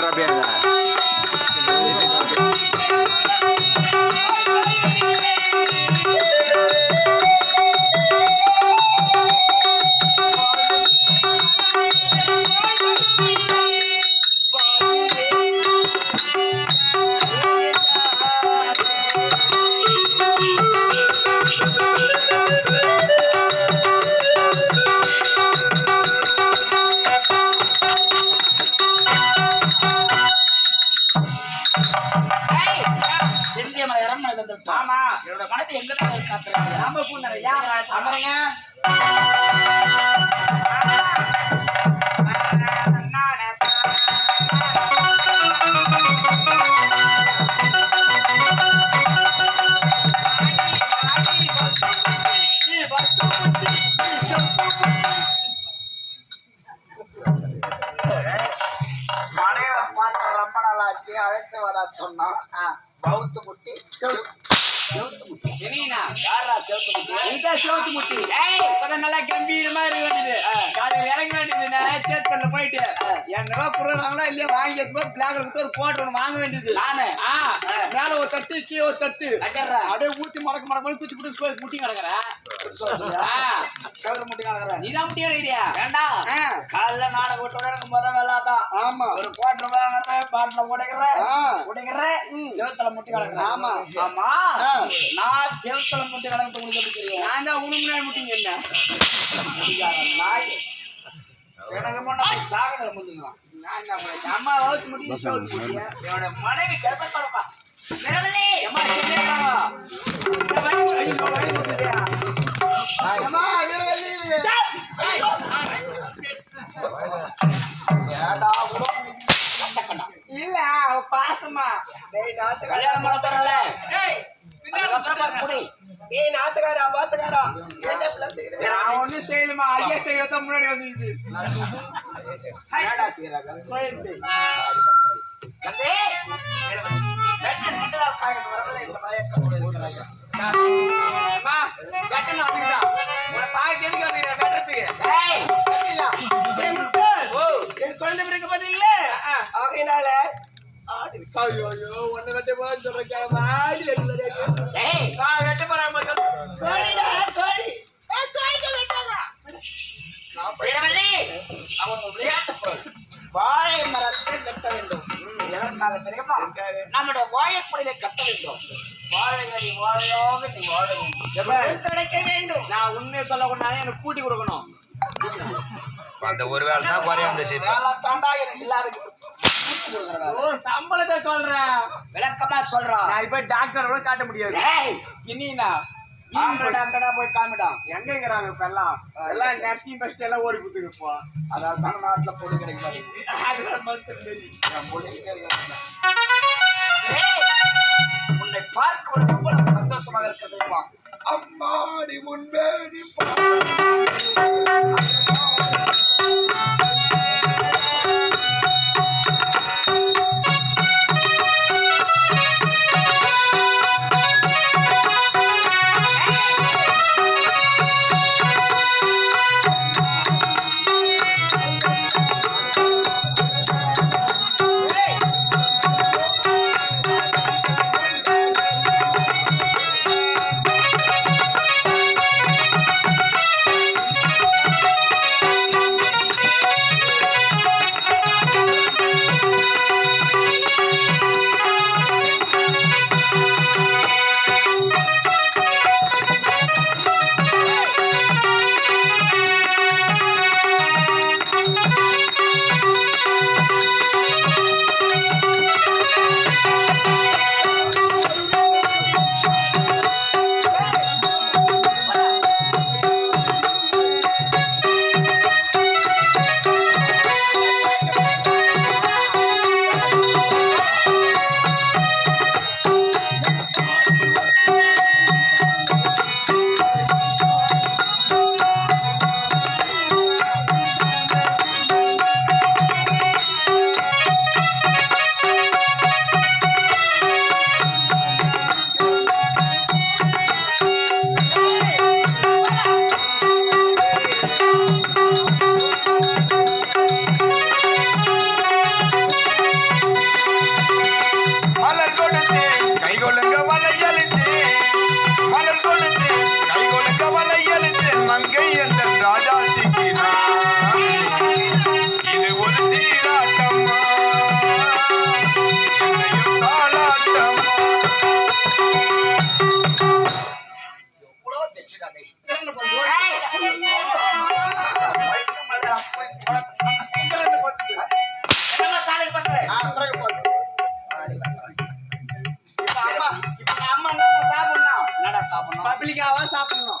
otra. அமருங்க மனையை பார்த்து ரொம்ப நாளாச்சு அழைத்து வர சொன்னான் பௌத்து முட்டி செவுத்து முட்டி? இப்பதான் நல்லா கம்பீரமா இருக்க வேண்டியது காலையில இறங்க வேண்டியது நான் சேத்கல்ல போயிட்டு. என் நிலா புடுறாங்களா இல்லையா வாங்கி எடுத்து பிளாக்ல கொடுத்து ஒரு கோட் ஒன்று வாங்க வேண்டியது. நானு? ஆ. மேல ஒரு தட்டு கீழே ஒரு தட்டு. அப்படியே ஊத்தி மடக்கு மடக்கு குடி போய் முட்டி கிடக்குறேன் முட்டி கிடக்குறேன் நீதான் முட்டி கிடக்குறியா? வேண்டாம் காலைல நாடகம் விட்டு எனக்கு முத வேலை தான் ஆமா. ஒரு கோட்டர் வாங்குறேன் பாட்டில உடைக்கிறேன். உடைக்கிறேன். செவுத்துல முட்டி கிடக்குறேன் ஆமா. ஆமா. நான் செவுத்துல முட்டி கிடக்கு உங்களுக்கு எப்படி தெரியும்? நான் தான் உனக்கு முன்னாடி முட்டிங்க என்ன நாய். சாகல முந்திக்கலாம். நான் என்ன பண்ணேன் அம்மா வளர்த்து முட்டி என்னோட மனைவி கருப்பா ஏம்மா, சொல்லியா? இந்த வழி வழி வழி முட்டுறியா? ஏம்மா, வீரவல்லி. ஏடா உடோ கட்டக்கண்டா இல்ல அவ பாசமா. கல்யாணம் பண்ண ஏய் நாசகாரா பாசகாரா செய்யற? நான் ஒண்ணும் செய்யலமா ஐயா செய்யறத முன்னாடி வந்து ஏடா கந்தே வரல இந்த கூட இருக்கிறாங்க அம்மா எதுக்கு ஏய் வெட்டலாம் ஓ. என் குழந்தை பிறக்க பாத்தீங்களே ஆகையினால ஐயோ ஐயோ. ஒன்னு வெட்ட போது சொல்றேன் மாடி அவன் விளையாட்டு. வாழை மரத்தை வெட்ட வேண்டும். எதற்காக தெரியுமா? நம்முடைய வாழைப்படியில கட்ட வேண்டும். வாழை அடி வாழையாக நீ வாழ வேண்டும். கிடைக்க வேண்டும். நான் உண்மையை சொல்லக்கூடாது எனக்கு கூட்டி கொடுக்கணும். அந்த ஒரு வேலை தான் குறைய வேலை தாண்டா எனக்கு இல்லாதது ஓ சம்பளத்தை சொல்றேன் விளக்கமா சொல்றான் நான் இப்ப டாக்டர் கூட காட்ட முடியாது. கிண்ணினா. ஆம்பளை அங்கடா போய் காமிடா. எங்க இருக்கிறாங்க இப்ப எல்லாம்? எல்லாம் நர்சிங் ஃபர்ஸ்ட் எல்லாம் ஓடி கொடுத்துருக்கு இப்போ அதாவது தமிழ்நாட்டுல பொண்ணு கிடைக்க மாட்டேங்குது உன்னை பார்க்க ஒரு எவ்வளவு சந்தோஷமாக இருக்கிறது? அம்மாடி முன்பேடி பப்ளிக்காவா சாப்பிடணும்.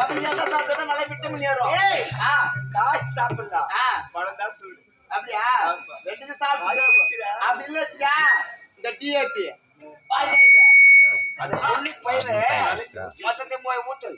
பப்ளிக்கா சாப்பிட்டா நல்லா விட்டமின் ஏறும் காய் சாப்பிடலாம். பழம் தான் சூடு. அப்படியா? ரெண்டு சாப்பிட்டு அப்படி இல்ல வச்சுக்கா இந்த டிஏபி அது பயிறு மொத்தத்தையும் போய் ஊத்து.